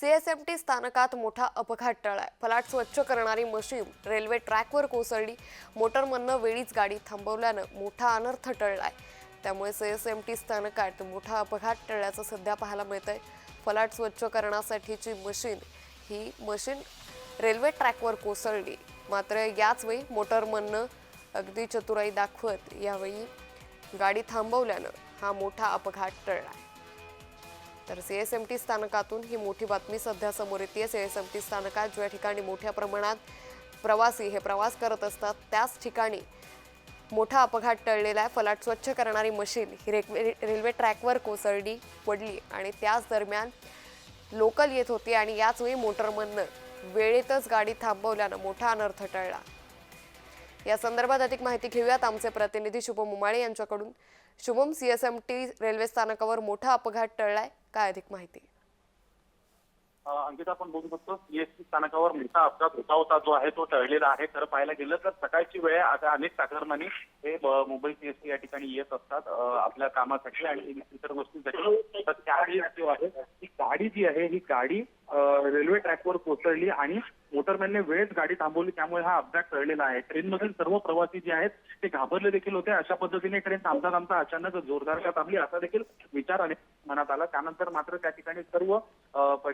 CSMT स्थानकात मोठा अपघात टळलाय. फलाट स्वच्छ करणारी मशीन रेल्वे ट्रॅकवर कोसळली. मोटरमधनं वेळीच गाडी थांबवल्यानं मोठा अनर्थ टळलाय. त्यामुळे सीएसएमटी स्थानकात मोठा अपघात टळल्याचं सध्या पाहायला मिळतंय. फलाट स्वच्छ करण्यासाठीची मशीन ही मशीन रेल्वे ट्रॅकवर कोसळली. मात्र याच वेळी मोटरमधनं अगदी चतुराई दाखवत यावेळी गाडी थांबवल्यानं हा मोठा अपघात टळलाय. तर सीएसएमटी स्थानकातून ही मोठी बातमी सध्या समोर येते. सीएसएमटी स्थानकात ज्या ठिकाणी मोठ्या प्रमाणात प्रवासी हे प्रवास करत असतात त्याच ठिकाणी मोठा अपघात टळलेला आहे. फलाट स्वच्छ करणारी मशीन ही रेल्वे रेल्वे ट्रॅकवर कोसळली पडली आणि त्याच दरम्यान लोकल येत होती आणि याच वेळी मोटरमधनं वेळेतच गाडी थांबवल्यानं मोठा अनर्थ टळला. या संदर्भात अधिक माहिती घेऊयात. आमचे प्रतिनिधी शुभम उमाळे यांच्याकडून. शुभम सीएसएमटी रेल्वे स्थानकावर मोठा अपघात टळलाय. काय अधिक माहिती? अ, अंकिता आपण बघू शकतो. सीएसटी स्थानकावर मोठा अपघात होता होता जो आहे तो टळलेला आहे. खरं पाहायला गेलं तर सकाळची वेळ आता अनेक चाकरमानी हे मुंबई सीएसटी या ठिकाणी येत असतात. आपल्या कामासाठी आणि इतर गोष्टींसाठी तर त्यावेळी जो आहे ही गाडी जी आहे ही गाडी रेल्वे ट्रॅकवर कोसळली आणि मोटरमॅनने वेळेत गाडी थांबवली. त्यामुळे हा अपघात टळलेला आहे. ट्रेनमधील सर्व प्रवासी जे आहेत ते घाबरले देखील होते. अशा पद्धतीने ट्रेन थांबता थांबता अचानक जोरदार का थांबली असा देखील विचार अनेक मनात आला. त्यानंतर मात्र त्या ठिकाणी सर्व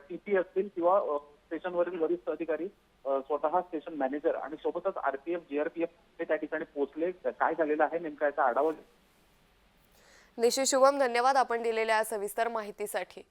टीपी असतील किंवा स्टेशनवरील वरिष्ठ अधिकारी स्वतः स्टेशन मॅनेजर आणि सोबतच आरपीएफ जीआरपीएफ हे त्या ठिकाणी पोहोचले. काय झालेलं आहे नेमका याचा आढावा निशी शुभम धन्यवाद आपण दिलेल्या सविस्तर माहितीसाठी.